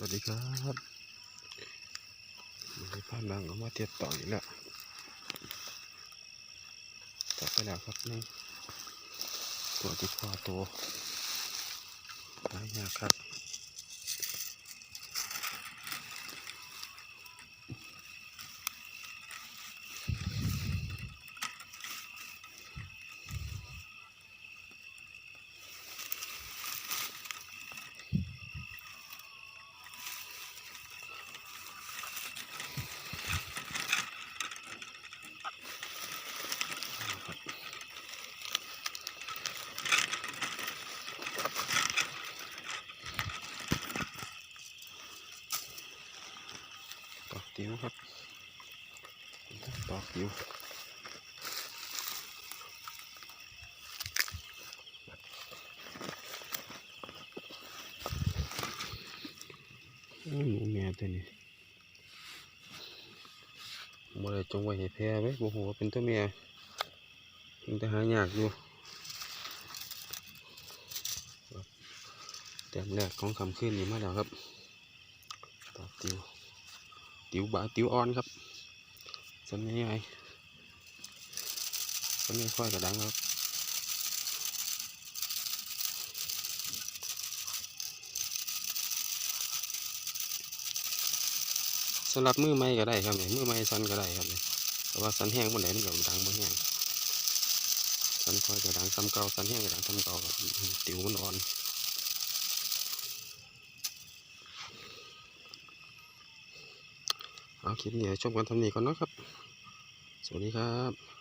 สวัสดีครับมันได้พานบางออกมาเทียบต่ออีกแล้วจับไปแล้วครับนี่ตัวที่คอตัวหายากครับ อกติ๋วครับตอกติ๋วหนูแม่ตัวนี้บ่ได้จงไว้ให้แพ้ไว้บ่ฮู้ว่าเป็นตัวแม่ยังแต่หายากอยู่แต้มแรกของคำขึ้นนี้มาแล้วครับตอกติ๋ว ติ๋วบาติ๋วอ่อนครับสันนี้ไงสันนี้ค่อยกระดังครับสำหรับมือไม้ก็ได้ครับเนี่ยมือไม้สันก็ได้ครับเนี่ยแต่ว่าสันแห้งมันไหนมันก็ดังบ่แห้งสันค่อยกระดังซ้ำเก่าสันแห้งกระดังซ้ำเก่าครับติ๋วมันอ่อน เอาคลิปนี้ให้ชมกันทำนี้ก่อนนะครับ สวัสดีครับ